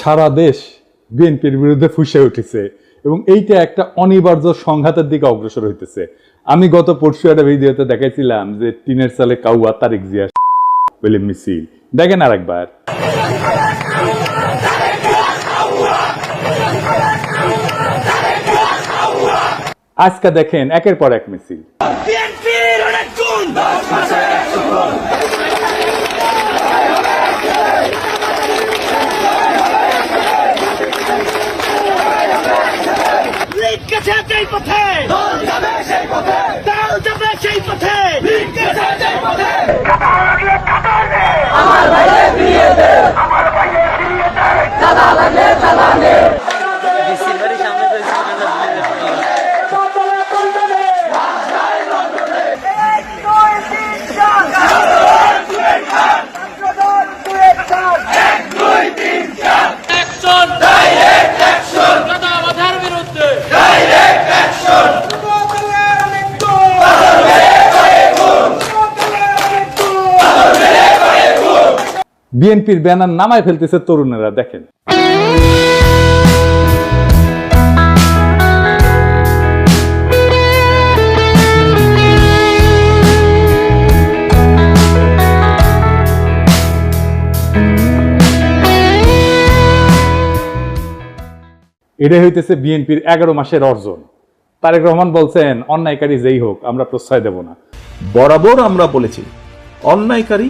সারা দেশ বিএনপির বিরুদ্ধে ফুসে উঠেছে এবং এইটা একটা অনিবার্য সংঘাতের দিকে অগ্রসর হইতেছে। আমি গত পরশু একটা ভিডিওতে দেখাইছিলাম যে টিনের সালে কাউয়া তারিক জিয়া বলে মিছিল। দেখেন আর একবার আজকে দেখেন একের পর এক মিছিল। পথে গেছে যেই পথে। দল যাবে সেই পথে। দল যাবে সেই পথে। আমার গেছে যেই পথে ডিসেম্বরের বিএনপির ব্যানার নামায় ফেলতেছে তরুণেরা, দেখেন। এটাই হইতেছে বিএনপির এগারো মাসের অর্জন। তারেক রহমান বলছেন, অন্যায়কারী যেই হোক, আমরা প্রশ্রয় দেব না। বরাবর আমরা বলেছি, অন্যায়কারী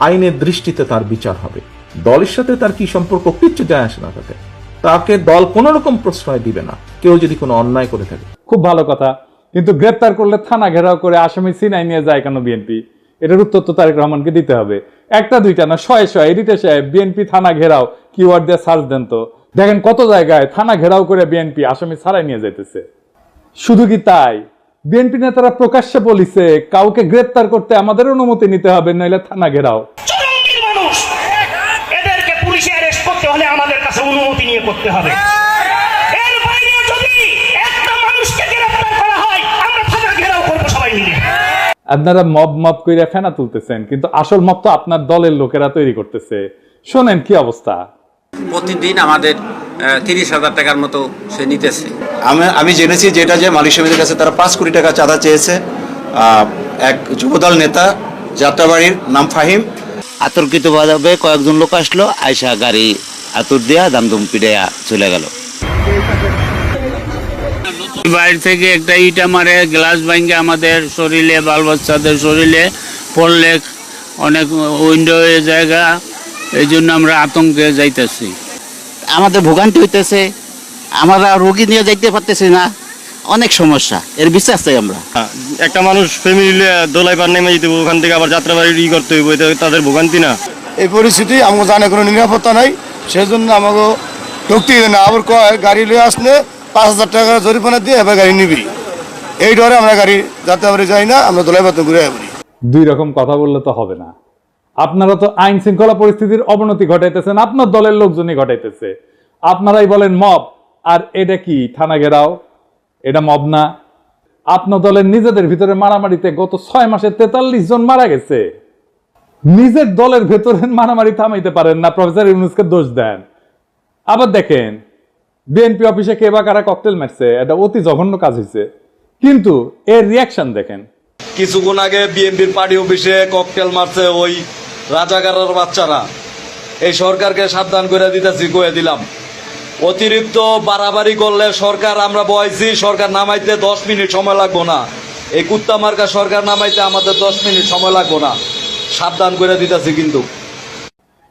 আইনের দৃষ্টিতে তার বিচার হবে। দলের সাথে তার কি সম্পর্ক কিচ্ছু যায় আসে না তাতে। তাকে দল কোনো রকম প্রশ্রয় দিবে না। কেউ যদি কোনো অন্যায় করে থাকে। খুব ভালো কথা। কিন্তু গ্রেপ্তার করলে থানা ঘেরাও করে আসামি সিনাই নিয়ে যায় কেন বিএনপি? এটার উত্তর তো তারেক রহমানকে দিতে হবে। একটা, দুইটা না, শয়ে শয়ে, এডিটে সাহেব বিএনপি থানা ঘেরাও কিওয়ার্ড দিয়ে সার্চ দেন তো। দেখেন কত জায়গায় থানা ঘেরাও করে বিএনপি আসামি ছাড়াই নিয়ে যাইতেছে। শুধু কি তাই? বিএনপি নেতারা প্রকাশ্যে বলিছে কাউকে গ্রেপ্তার করতে আমাদের অনুমতি নিতে হবে নইলে থানা ঘেরাও। এদেরকে পুলিশে অ্যারেস্ট করতে হলে আমাদের কাছে অনুমতি নিয়ে করতে হবে। এর বাইরে যদি একটা মানুষকে গ্রেফতার করা হয় আমরা থানা ঘেরাও করব সবাই মিলে। আপনারা মব মব কইরা ফেনা তুলতেছেন কিন্তু আসল মব তো আপনার দলের লোকেরা তৈরি করতেছে। শোনেন কি অবস্থা? প্রতিদিন আমাদের তিরিশ হাজার টাকার মতো সে নিতেছে। আমি আমি জেনেছি যেটা যে মালিক সমিতির কাছে তারা পাঁচ কোটি টাকা চাঁদা চেয়েছে। আহ, এক যুবদল নেতা যাত্রাবাড়ির নাম ফাহিম। আতর্কিতভাবে কয়েকজন লোক আসলো আয়সা গাড়ি আতর দিয়া দামদম পিড়াইয়া চলে গেল। বাইরে থেকে একটা ইটা মারে গ্লাস ভাঙ্গে আমাদের শরীরে বাল বাচ্চাদের শরীরে পড়লে অনেক উইন্ডো জায়গা এই জন্য আমরা আতঙ্কে যাইতেছি। আমাদের ভোগান্তি হইতেছে। আমরা রোগী নিয়ে যাইতে পারতেছি না। অনেক সমস্যা এর বিশ্বাস চাই আমরা। একটা মানুষ ফ্যামিলি দোলাই পার নেমে যেতে ওখান থেকে আবার যাত্রাবাড়ি ই করতে হইব এটা তাদের ভোগান্তি না। এই পরিস্থিতি আমাকে জানে কোনো নিরাপত্তা নাই সেজন্য আমাকে ঢুকতে না। আবার কয় গাড়ি লিয়ে আসলে পাঁচ হাজার টাকা জরিমানা দিয়ে এবার গাড়ি নিবি। এই ডরে আমরা গাড়ি যাতে আমরা যাই না আমরা দোলাই পাতে ঘুরে আসবি দুই রকম কথা বললে তো হবে না। আপনারা তো আইন শৃঙ্খলা পরিস্থিতির অবনতি ঘটাইতেছেন আপনার দলের লোকজনই ঘটাইতেছে। আপনারাই বলেন মব আর এটা কি? থানা ঘেরাও? এটা মব না আপনার দলের নিজেদের ভিতরে মারামারিতে গত ছয় মাসে তেতাল্লিশ জন মারা গেছে। নিজের দলের ভেতরে মারামারি থামাইতে পারেন না, প্রফেসর ইউনুসকে দোষ দেন। আবার দেখেন, বিএনপি অফিসে কে বা কারা ককটেল মারছে, এটা অতি জঘন্য কাজ হয়েছে কিন্তু এর রিয়াকশন দেখেন। কিছুক্ষণ আগে বিএনপির পার্টি অফিসে ককটেল মারছে ওই রাজাকারের বাচ্চারা। এই সরকারকে সাবধান করে দিতেছি, কয়ে দিলাম। অতিরিক্ত বাড়াবাড়ি করলে সরকার, আমরা বয়সি সরকার নামাইতে দশ মিনিট সময় লাগবো না। এই কুত্তা মার্কা সরকার নামাইতে আমাদের দশ মিনিট সময় লাগবো না। সাবধান করে দিতেছি কিন্তু।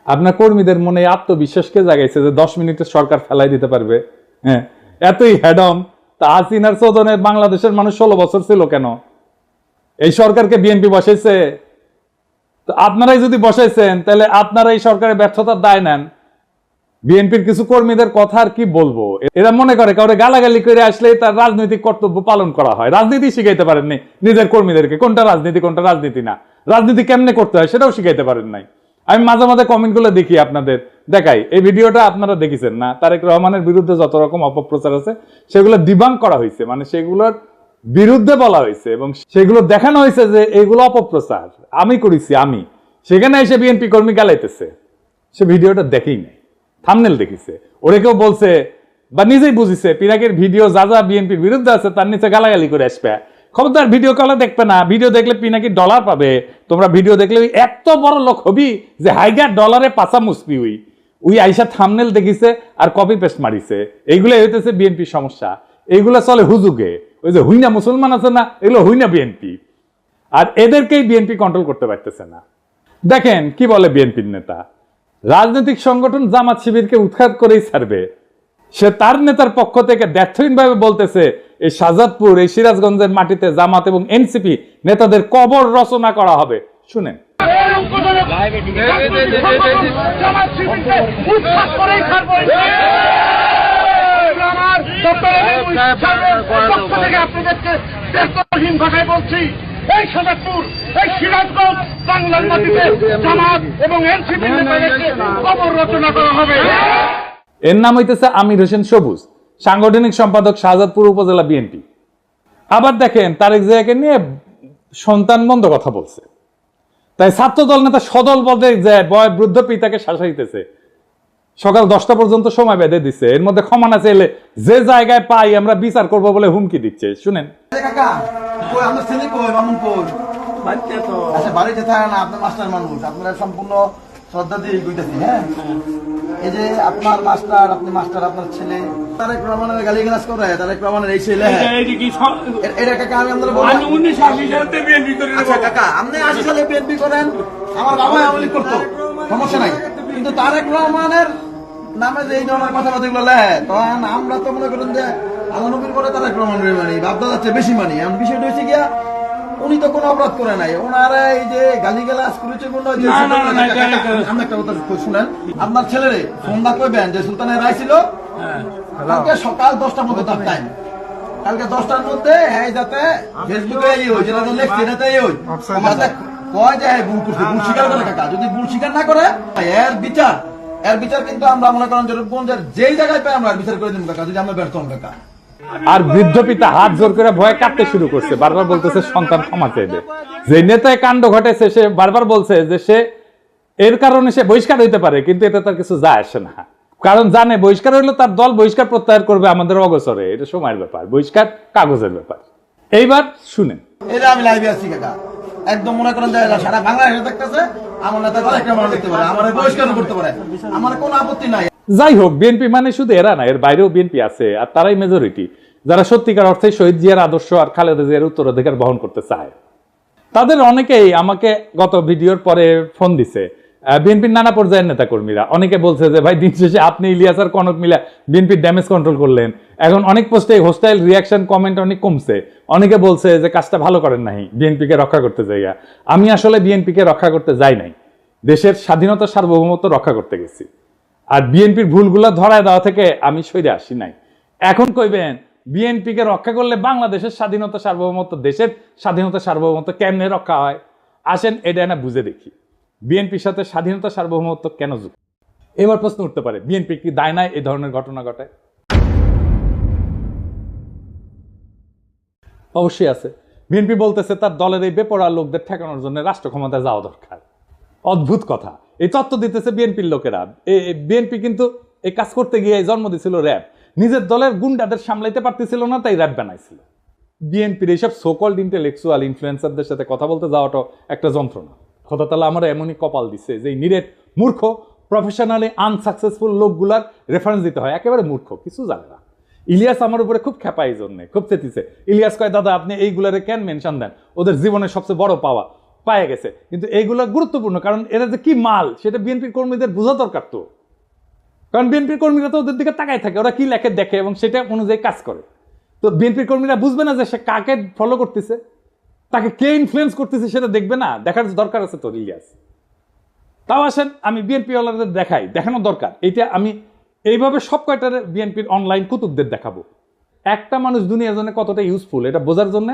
আপনার কর্মীদের মনে আত্মবিশ্বাসকে জাগাইছে যে দশ মিনিটে সরকার ফেলাই দিতে পারবে? হ্যাঁ। এতই হেডম তা হাসিনার চোদনে বাংলাদেশের মানুষ ষোলো বছর ছিল কেন? এই সরকারকে বিএনপি বসাইছে? তো আপনারাই যদি বসাইছেন, তাহলে আপনারা এই সরকারের ব্যর্থতার দায় নেন। বিএনপির কিছু কর্মীদের কথা আর কি বলব? এরা মনে করে কাউরে গালাগালি করে আসলে তার রাজনৈতিক কর্তব্য পালন করা হয়। রাজনীতি শিখাইতে পারেননি। নিজের কর্মীদেরকে। কোনটা রাজনীতি কোনটা রাজনীতি না। রাজনীতি কেমনে করতে হয় সেটাও শিখাইতে পারেন নাই। আমি মাঝে মাঝে কমেন্টগুলো দেখি আপনাদের। দেখাই, এই ভিডিওটা আপনারা দেখেছেন না? তারেক রহমানের বিরুদ্ধে যত রকম অপপ্রচার আছে, সেগুলো ডিবাং করা হয়েছে। মানে সেগুলোর বিরুদ্ধে বলা হয়েছে এবং সেগুলো দেখানো হয়েছে যে এগুলো অপপ্রচার। আমি করেছি, আমি। সেখানে এসে বিএনপি কর্মী গালাইতেছে। সে ভিডিওটা দেখেই নাই। থামনেল দেখিছে। ওরে কেউ বলছে, বা নিজেই বুঝিছে পিনাকের ভিডিও যা যা বিএনপির বিরুদ্ধে আছে, তার নিচে গালাগালি করে আসবে। খবরদার, ভিডিও কলে দেখবে না, ভিডিও দেখলে পিনাকি ডলার পাবে। তোমরা ভিডিও দেখলে ওই এত বড় লোক হবি যে হাইগার ডলারে পাশা মুসপি উই। উই আইসা থামনেল দেখিছে আর কপি পেস্ট মারিছে। এইগুলো হইতেছে বিএনপির সমস্যা। এইগুলো চলে হুজুগে। ওই যে হুইনা মুসলমান আছে না, এগুলো হুইনা বিএনপি। আর এদেরকেই বিএনপি কন্ট্রোল করতে পারতেছে না। দেখেন, কি বলে বিএনপির নেতা? রাজনৈতিক সংগঠন জামাত শিবিরকে উৎখাত করেই ছাড়বে। সে তার নেতার পক্ষ থেকে ব্যর্থহীনভাবে বলতেছে এই শাহজাদপুর এই সিরাজগঞ্জের মাটিতে জামাত এবং এনসিপি নেতাদের কবর রচনা করা হবে। শুনেন। আপনাদেরকে বলছি। এই সাজাদপুর এই সিরাজগঞ্জ বাংলার মাটিতে জামাত এবং এনসিপি নেতাদেরকে কবর রচনা করা হবে। এর নাম হইতেছে আমির হোসেন সবুজ সাংগঠনিক সম্পাদক শাহজাদপুর উপজেলা বিএনপি। আবার দেখেন তারেক জিয়াকে নিয়ে সন্তান বন্ধ কথা বলছে। তাই ছাত্র দল নেতা সদল বলতে যায় বয় বৃদ্ধ পিতাকে শাসাইতেছে। সকাল দশটা পর্যন্ত সময় বেঁধে দিচ্ছে এর মধ্যে ক্ষমা না চাইলে যে জায়গায় পাই আমরা বিচার করব বলে হুমকি দিচ্ছে। শুনেন। কই আপনার ছেলে কই মামুন কই? আচ্ছা বাড়িতে থাকে না আপনার মাস্টার মানুষ। আপনারা সম্পূর্ণ শ্রদ্ধা দিয়ে কইতেছি হ্যাঁ? এই যে আপনার মাস্টার আপনি মাস্টার আপনার ছেলে। তারেক রহমানের গালি গালাজ করে তারেক রহমানের এই ছেলে হ্যাঁ? এটা কাকা আমি আপনাদের বলব আচ্ছা কাকা আপনি আশি সালে বিএনপি করেন আমার বাবা আমলি করতো সমস্যা নাই। কিন্তু তারেক রহমানের নামে যে এই ধরনের কথাবার্তা গুলো লেয় তখন আমরা তো মনে করেন যে আল্লাহ নবীর করে তারেক রহমানের মানি বাপদাদা হচ্ছে বেশি মানি। এমন বিষয়টা হচ্ছে গিয়া উনি তো কোনো অপরাধ করে নাই। ওনারা এই যে গালি গালাজ করেছে একটা কথা শুনেন আপনার ছেলেরে সন্ধ্যা কইবেন যে সুলতানের রায় ছিল? কালকে সকাল দশটার মধ্যে তার টাইম কালকে দশটার মধ্যে হ্যাঁ যাতে ফেসবুকে এই হই যেটা লেখছে এটাতে এই হই যাতে কয় যে হ্যাঁ ভুল করছে। ভুল স্বীকার করে কাকা যদি ভুল স্বীকার না করে এর বিচার এর বিচার কিন্তু আমরা মনে করেন যেরকম যে যেই জায়গায় পাই আমরা বিচার করে দিন কাকা যদি আমরা ব্যর্থ হন কাকা। আর বৃদ্ধ পিতা হাত জোর করে ভয়ে কাঁদতে শুরু করছে। বারবার বলতেছে, সন্তান ক্ষমা চাইবে যে নেতায় কাণ্ড ঘটেছে, সে বারবার বলছে যে সে, এর কারণে সে বহিষ্কার হইতে পারে, কিন্তু এতে তার কিছু যায় আসে না। কারণ জানে, বহিষ্কার হইলে তার দল বহিষ্কার প্রত্যাহার করবে আমাদের অগসরে এটা সময়ের ব্যাপার, বহিষ্কার কাগজের ব্যাপার। এইবার শুনেন। এটা আমি লাইভে আছি, কাকা। একদম মনে করেন যে সারা বাংলাদেশে দেখতেছে, আমার নেতা একটা মানুষ দেখতে পারে আমার বহিষ্কার করতে পারে। আমার কোনো আপত্তি নাই। যাই হোক বিএনপি মানে শুধু এরা না, এর বাইরেও বিএনপি আছে, আর তারাই মেজরিটি যারা সত্যিকার অর্থে শহীদ জিয়ার আদর্শ আর খালেদা জিয়ার উত্তরাধিকার বহন করতে চায়। তাদের অনেকেই আমাকে গত ভিডিওর পরে ফোন দিছে। বিএনপির নানা পর্যায়ের নেতা কর্মীরা অনেকে বলছে যে, ভাই, দিন শেষে আপনি ইলিয়াস আর কনক মিলা বিএনপির ড্যামেজ কন্ট্রোল করলেন। এখন অনেক পোস্টে হোস্টাইল রিয়াকশন কমেন্ট অনেক কমছে। অনেকে বলছে যে, কাজটা ভালো করেন নাই, বিএনপিকে রক্ষা করতে যাইয়া। আমি আসলে বিএনপিকে রক্ষা করতে যাই নাই। দেশের স্বাধীনতা সার্বভৌমত্ব রক্ষা করতে গেছি। আর বিএনপির ভুলগুলো ধরায় দেওয়া থেকে আমি সরে আসি নাই। এখন কইবেন, বিএনপিকে রক্ষা করলে বাংলাদেশের স্বাধীনতা সার্বভৌমত্ব, দেশের স্বাধীনতা সার্বভৌমত্ব কেমনে রক্ষা হয়? আসেন এটা না বুঝে দেখি। বিএনপির সাথে স্বাধীনতা সার্বভৌমত্ব কেন যুক্ত? এবার প্রশ্ন উঠতে পারে, বিএনপি কি দায় নাই এই ধরনের ঘটনা ঘটে অবশ্যই আছে। বিএনপি বলতেছে, তার দলের এই বেপরা লোকদের ঠেকানোর জন্য রাষ্ট্র ক্ষমতায় যাওয়া দরকার। অদ্ভুত কথা। এই তত্ত্ব দিতেছে বিএনপির লোকেরা। বিএনপি কিন্তু এই কাজ করতে গিয়ে জন্ম দিছিল র্যাব নিজের দলের গুন্ডাদের সামলাইতে পারতেছিল না, তাই র্যাব বানাইছিল। বিএনপির এইসব সোকল্ড ইন্টেলেকচুয়াল ইনফ্লুয়েন্সারদের সাথে কথা বলতে যাওয়াটা একটা যন্ত্রণা। কথা তাহলে আমার এমনই কপাল দিচ্ছে যে নিরেট মূর্খ প্রফেশনালি আনসাকসেসফুল লোকগুলার রেফারেন্স দিতে হয়। একেবারে মূর্খ, কিছু জানে না। ইলিয়াস আমার উপরে খুব খেপা এই জন্যে, খুব চেতিছে। ইলিয়াস কয়, দাদা, আপনি এইগুলারে কেন মেনশন দেন? ওদের জীবনের সবচেয়ে বড় পাওয়া। পায়ে গেছে। কিন্তু এইগুলো গুরুত্বপূর্ণ, কারণ এরা যে কি মাল, সেটা বিএনপির কর্মীদের বোঝা দরকার তো। কারণ বিএনপির কর্মীরা তো ওদের দিকে তাকায় থাকে, ওরা কি লেখে, দেখে এবং সেটা অনুযায়ী কাজ করে। তো বিএনপির কর্মীরা বুঝবে না যে সে কাকে ফলো করতেছে, তাকে কে ইনফ্লুয়েন্স করতেছে সেটা দেখবে না, দেখার দরকার আছে তো ইলিয়াস তাও আসেন, আমি বিএনপি ওয়ালাদের দেখাই দেখানো দরকার। এটা আমি এইভাবে সব কয়টার বিএনপির অনলাইন কুতুবদের দেখাবো। একটা মানুষ দুনিয়ার জন্য কতটা ইউজফুল এটা বোঝার জন্য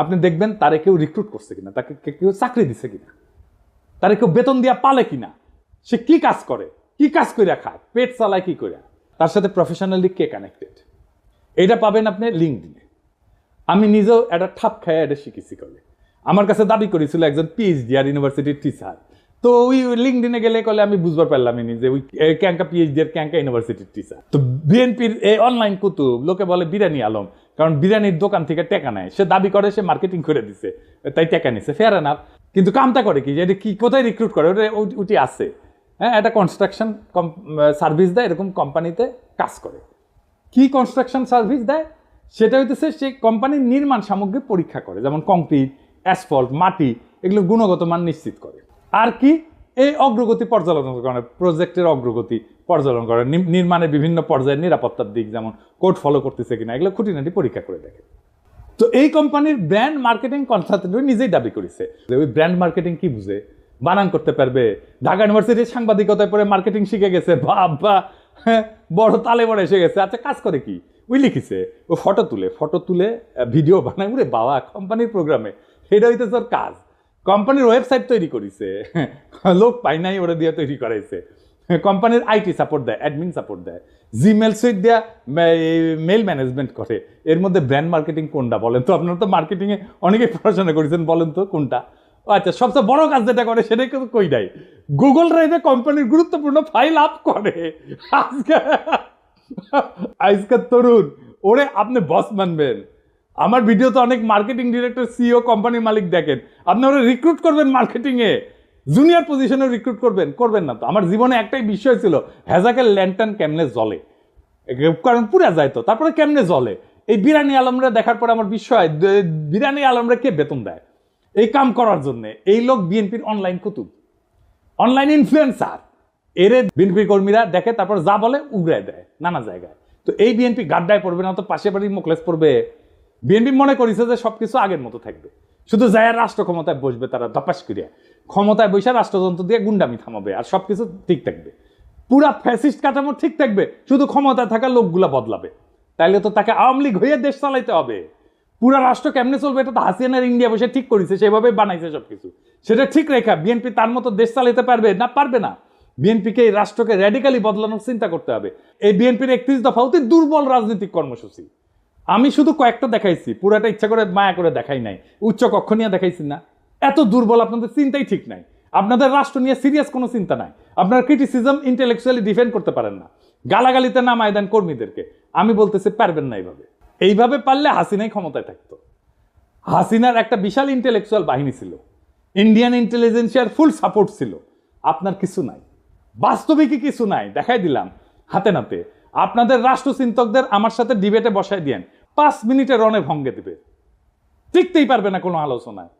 আপনি দেখবেন তারে কেউ রিক্রুট করছে কিনা, তাকে কেউ চাকরি দিছে কিনা, তারে কেউ বেতন দিয়া পালে কিনা, সে কি কাজ করে, কি কাজ করে খায়, পেট চালায় কি করে তার সাথে প্রফেশনালি কে কানেক্টেড এটা পাবেন আপনি লিঙ্ক দিনে আমি নিজেও একটা ঠাপ খায় এটা শিখেছি কলে। আমার কাছে দাবি করেছিল একজন পিএইচডি আর ইউনিভার্সিটির টিচার তো ওই লিঙ্ক লিঙ্কডিনে গেলে কলে আমি বুঝবার পারলামই নি যে ওই ক্যাঙ্কা পিএইচডি আর ক্যাঙ্কা ইউনিভার্সিটির টিচার তো বিএনপির এই অনলাইন কুতুব, লোকে বলে বিরিয়ানি আলম। কারণ বিরিয়ানির দোকান থেকে টেকা নেয়। সে দাবি করে, সে মার্কেটিং করে দিছে, তাই টেকা নিছে। ফেয়ার এনাফ কিন্তু কামটা করে কি? যে এটা কি, কোথায় রিক্রুট করে? ওটা ওটি আছে। হ্যাঁ একটা কনস্ট্রাকশন সার্ভিস দেয়, এরকম কোম্পানিতে কাজ করে। কি কনস্ট্রাকশন সার্ভিস দেয়? সেটা হইতেছে, সে কোম্পানির নির্মাণ সামগ্রী পরীক্ষা করে। যেমন কংক্রিট অ্যাসফল্ট মাটি, এগুলো গুণগত মান নিশ্চিত করে। আর কি? এই অগ্রগতি পর্যালোচনা করে প্রজেক্টের অগ্রগতি। পর্যালোচনা করে। নি- নির্মাণের বিভিন্ন পর্যায়ের নিরাপত্তার দিক যেমন কোড ফলো করতেছে কিনা এগুলো খুঁটিনাটি পরীক্ষা করে দেখে। তো এই কোম্পানির ব্র্যান্ড মার্কেটিং কনসালটেন্ট নিজেই দাবি করেছে যে ওই ব্র্যান্ড মার্কেটিং কি বুঝে? বানান করতে পারবে। ঢাকা ইউনিভার্সিটির সাংবাদিকতায় পরে মার্কেটিং শিখে গেছে। বাবা হ্যাঁ, বড় তালে বড় এসে গেছে। আচ্ছা কাজ করে কি? ওই লিখিছে ও ফটো তুলে ফটো তুলে ভিডিও বানায়। উরে বাবা কোম্পানির প্রোগ্রামে সেটা হইতেছে ওর কাজ। কোম্পানির ওয়েবসাইট তৈরি করেছে। লোক পাই নাই ওরা দিয়ে তৈরি করাইছে। কোম্পানির আইটি সাপোর্ট দেয়, অ্যাডমিন সাপোর্ট দেয়। জিমেল সুইট দেয়া মেল ম্যানেজমেন্ট করে। এর মধ্যে ব্র্যান্ড মার্কেটিং কোনটা বলেন তো? আপনারা তো মার্কেটিংয়ে অনেকেই পড়াশোনা করেছেন, বলেন তো কোনটা? আচ্ছা সবচেয়ে বড় কাজ যেটা করে সেটাই কিন্তু কই গুগল ড্রাইভে কোম্পানির গুরুত্বপূর্ণ ফাইল আপ করে। আজকে আজকের তরুণ, ওরে আপনি বস মানবেন। আমার ভিডিও তো অনেক মার্কেটিং ডিরেক্টর সিও কোম্পানির মালিক দেখেন। আপনি ওরা রিক্রুট করবেন মার্কেটিংয়ে জুনিয়র পজিশনে রিক্রুট করবেন করবেন না তো। আমার জীবনে একটাই বিষয় ছিল হ্যাজাকের ল্যান্টার্ন কেমনে জলে কারণ পুরা যায় তো, তারপরে কেমনে জলে এই বিরানি আলমরা দেখার পরে আমার বিষয় বিরানি আলমরা কে বেতন দেয়? এই কাম করার জন্য, এই লোক বিএনপির অনলাইন কুতুব। অনলাইন ইনফ্লুয়েন্সার এরে বিএনপি কর্মীরা দেখে, তারপর যা বলে উগড়ায় দেয়, নানা জায়গায়। তো এই বিএনপি গাড্ডায় পড়বে না তো পাশে বাড়ি মোকলেস পড়বে। বিএনপি মনে করেছে যে সবকিছু আগের মতো থাকবে। শুধু যায় রাষ্ট্র ক্ষমতায় বসবে তারা দপাস করিয়া। ক্ষমতায় বসে রাষ্ট্রযন্ত্র দিয়ে গুন্ডামি থামাবে আর সবকিছু ঠিক থাকবে। পুরা ফ্যাসিস্ট কাঠামো ঠিক থাকবে, শুধু ক্ষমতায় থাকা লোকগুলা বদলাবে। তাইলে তো তাকে আওয়ামী লীগ হয়ে দেশ চালাইতে হবে। পুরা রাষ্ট্র কেমনে চলবে এটা তো হাসিয়ানার ইন্ডিয়া বসে ঠিক করেছে সেভাবে বানাইছে সবকিছু। সেটা ঠিক রেখা, বিএনপি তার মতো দেশ চালাইতে পারবে না পারবে না। বিএনপিকে এই রাষ্ট্রকে র্যাডিক্যালি বদলানোর চিন্তা করতে হবে। এই বিএনপির একত্রিশ দফা অতি দুর্বল রাজনৈতিক কর্মসূচি। আমি শুধু কয়েকটা দেখাইছি, পুরাটা ইচ্ছা করে মায়া করে দেখাই নাই, উচ্চ কক্ষ নিয়ে দেখাইছি না। এত দুর্বল, আপনাদের চিন্তাই ঠিক নাই। আপনাদের রাষ্ট্র নিয়ে সিরিয়াস কোনো চিন্তা নাই। আপনার ক্রিটিসিজম ইন্টেলেকচুয়ালি ডিফেন্ড করতে পারেন না। গালাগালিতে নামায় দেন কর্মীদেরকে। আমি বলতেছি, পারবেন না এইভাবে। এইভাবে পারলে হাসিনাই ক্ষমতায় থাকতো। হাসিনার একটা বিশাল ইন্টেলেকচুয়াল বাহিনী ছিল। ইন্ডিয়ান ইন্টেলিজেন্সিয়ার ফুল সাপোর্ট ছিল। আপনার কিছু নাই। বাস্তবিকই কিছু নাই। দেখাই দিলাম, হাতে নাতে। আপনাদের রাষ্ট্রচিন্তকদের আমার সাথে ডিবেটে বসায় দিয়েন। পাঁচ মিনিটে রনে ভঙ্গে দিবে। টিকতেই পারবে না কোনো আলোচনায়।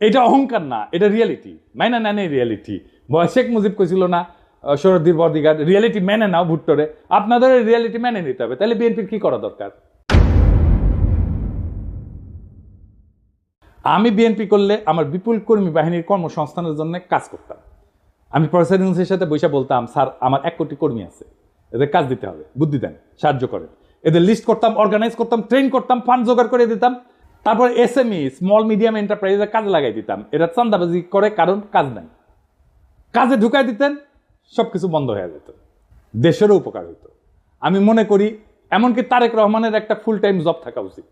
এটা অহংকার না, এটা রিয়েলিটি মাইনা নেন এই রিয়েলিটি শেখ মুজিব কইছিল না শরদ্দির বদিগার রিয়েলিটি মেনে নাও ভুট্টোরে। আপনাদের রিয়েলিটি মেনে নিতে হবে, তাহলে বিএনপির কি করা দরকার? আমি বিএনপি করলে আমার বিপুল কর্মী বাহিনীর কর্মসংস্থানের জন্য কাজ করতাম। আমি প্রফেসর সাথে বসে বলতাম, স্যার, আমার এক কোটি কর্মী আছে। এদের কাজ দিতে হবে। বুদ্ধি দেন, সাহায্য করেন। এদের লিস্ট করতাম অর্গানাইজ করতাম ট্রেন করতাম ফান্ড জোগাড় করে দিতাম। তারপর এসএমই স্মল মিডিয়াম এন্টারপ্রাইজে কাজে লাগাই দিতাম। এরা চান্দাবাজি করে, কারণ কাজ নাই। কাজে ঢুকাই দিতেন সব কিছু বন্ধ হয়ে যেত। দেশেরও উপকার হইতো। আমি মনে করি, এমনকি তারেক রহমানের একটা ফুল টাইম জব থাকা উচিত।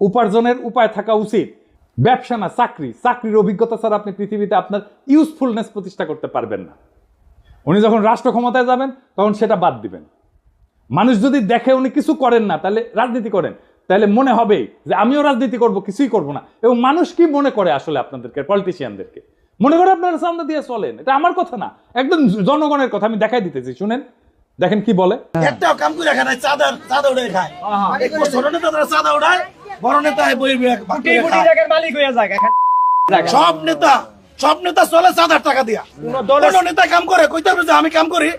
উপার্জনের উপায় থাকা উচিত। ব্যবসা না, চাকরি। চাকরির অভিজ্ঞতা ছাড়া আপনি পৃথিবীতে আপনার ইউজফুলনেস প্রতিষ্ঠা করতে পারবেন না। উনি যখন রাষ্ট্র ক্ষমতায় যাবেন, তখন সেটা বাদ দিবেন। মানুষ যদি দেখে উনি কিছু করেন না তাহলে রাজনীতি করেন। তাহলে মনে হবে যে আমিও রাজনীতি করব কিছুই করব না। এবং মানুষ কি মনে করে আসলে আপনাদেরকে পলিটিশিয়ানদেরকে মনে করে আপনারা সামনে দিয়ে চলেন। এটা আমার কথা না একদম জনগণের কথা আমি দেখাই দিতেছি শুনেন। দেখেন কি বলে। একটাও কাম করে খায় চাঁদা চাঁদা উড়ে খায়। এক ছোট নেতা তারা চাঁদা উড়ায় বড় নেতা বই মালিক হয়ে যায় সব নেতা সব নেতা চলে চাঁদার টাকা দিয়া। কোন নেতা কাম করে কইতে হবে যে আমি কাম করি।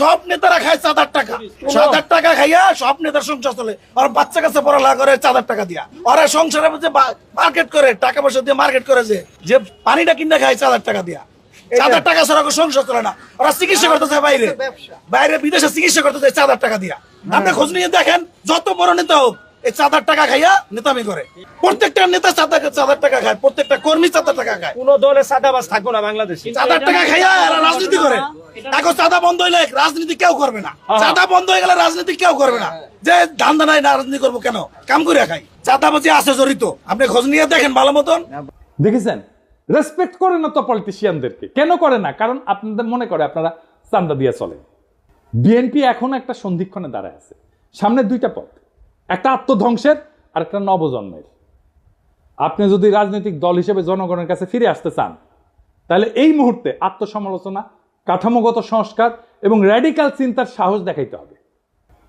সব নেতারা খায় চাঁদার টাকা। চাঁদার টাকা খাইয়া সব নেতার সংসার চলে। আর বাচ্চা কাছে পড়ালেখা করে চাঁদার টাকা দিয়া। ওরা সংসারে যে মার্কেট করে টাকা পয়সা দিয়ে মার্কেট করে যে যে পানিটা কিনে খায় চাঁদার টাকা দিয়া। চাঁদার টাকা ছাড়া সংসার চলে না। ওরা চিকিৎসা করতে যায় বাইরে। বাইরে বিদেশে চিকিৎসা করতে যায় চাঁদার টাকা দিয়া। আপনি খোঁজ নিয়ে দেখেন যত বড় নেতা হোক এই চাঁদার টাকা খাইয়া নেতামি করে। প্রত্যেকটা নেতা চাঁদা চাঁদার টাকা খায় প্রত্যেকটা কর্মী চাঁদার টাকা খায়। কোন দলে থাকব না বাংলাদেশে। চাঁদার টাকা খাইয়া এরা রাজনীতি করে। এখন চাঁদা বন্ধ হইলে রাজনীতি কেউ করবে না। চাঁদা বন্ধ হয়ে গেলে রাজনীতি কেউ করবে না। যে ধান্দা নাই রাজনীতি করব কেন? কাম করে খাই। চাঁদাবাজি আছে জড়িত। আপনি খোঁজ নিয়ে দেখেন ভালো মতন। দেখেছেন? রেসপেক্ট করে না তো পলিটিশিয়ানদেরকে কেন করে না? কারণ আপনাদের মনে করে আপনারা চান্দা দিয়ে চলেন। বিএনপি এখন একটা সন্ধিক্ষণে দাঁড়ায় আছে। সামনে দুইটা পথ। একটা আত্মধ্বংসের আর একটা নবজন্মের। আপনি যদি রাজনৈতিক দল হিসেবে জনগণের কাছে ফিরে আসতে চান, তাহলে এই মুহূর্তে আত্মসমালোচনা, কাঠামোগত সংস্কার এবং র্যাডিক্যাল চিন্তার সাহস দেখাইতে হবে।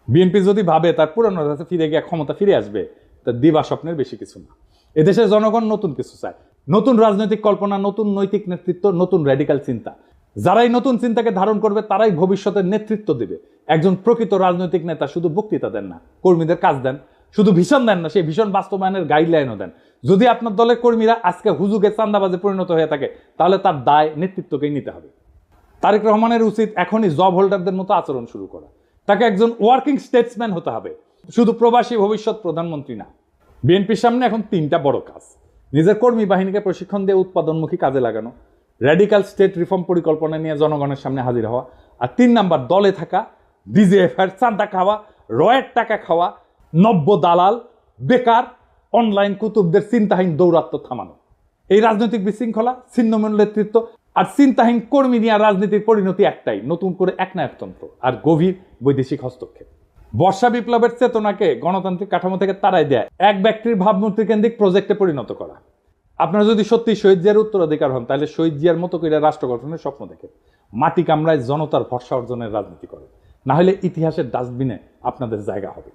বিএনপি যদি ভাবে তার পুরনো কাছে ফিরে গিয়ে ক্ষমতা ফিরে আসবে তা দিবা স্বপ্নের বেশি কিছু না। এদেশের জনগণ নতুন কিছু চায়। নতুন রাজনৈতিক কল্পনা, নতুন নৈতিক নেতৃত্ব, নতুন র্যাডিক্যাল চিন্তা। যারাই নতুন চিন্তাকে ধারণ করবে, তারাই ভবিষ্যতের নেতৃত্ব দেবে। একজন প্রকৃত রাজনৈতিক নেতা শুধু বক্তৃতা দেন না, কর্মীদের কাজ দেন, শুধু ভীষণ দেন না, সেই ভীষণ বাস্তবায়নের গাইডলাইনও দেন। যদি আপনার দলের কর্মীরা আজকে হুজুগে চান্দাবাজে পরিণত হয়ে থাকে, তাহলে তার দায় নেতৃত্বকেই নিতে হবে। তারেক রহমানের উচিত এখনই জব হোল্ডারদের মতো আচরণ শুরু করা। তাকে একজন ওয়ার্কিং স্টেটসম্যান হতে হবে। শুধু প্রবাসী ভবিষ্যৎ প্রধানমন্ত্রী না, বিএনপির সামনে এখন তিনটা বড় কাজ। নিজের কর্মী বাহিনীকে প্রশিক্ষণ দিয়ে উৎপাদনমুখী কাজে লাগানো র্যাডিক্যাল স্টেট রিফর্ম পরিকল্পনা নিয়ে জনগণের সামনে হাজির হওয়া। আর তিন নাম্বার, দলে থাকা ডিজিএফ এর চাঁদা খাওয়া, রয়ের টাকা খাওয়া, নব্য দালাল, বেকার অনলাইন কুতুবদের চিন্তাহীন দৌরাত্ম থামানো। এই রাজনৈতিক বিশৃঙ্খলা, ছিন্নমূল নেতৃত্ব আর চিন্তাহীন কর্মী নিয়ে রাজনীতির পরিণতি একটাই, নতুন করে একনায়কতন্ত্র আর গভীর বৈদেশিক হস্তক্ষেপ। বর্ষা বিপ্লবের চেতনাকে গণতান্ত্রিক কাঠামো থেকে তাড়াই দেয়, এক ব্যক্তির ভাবমূর্তি কেন্দ্রিক প্রজেক্টে পরিণত করা। আপনারা যদি সত্যি শহীদ জিয়ার উত্তরাধিকার হন, তাহলে শহীদ জিয়ার মতো করে রাষ্ট্র গঠনের স্বপ্ন দেখে মাটি কামড়ায় জনতার ভরসা অর্জনের রাজনীতি করে না হলে ইতিহাসের ডাস্টবিনে আপনাদের জায়গা হবে।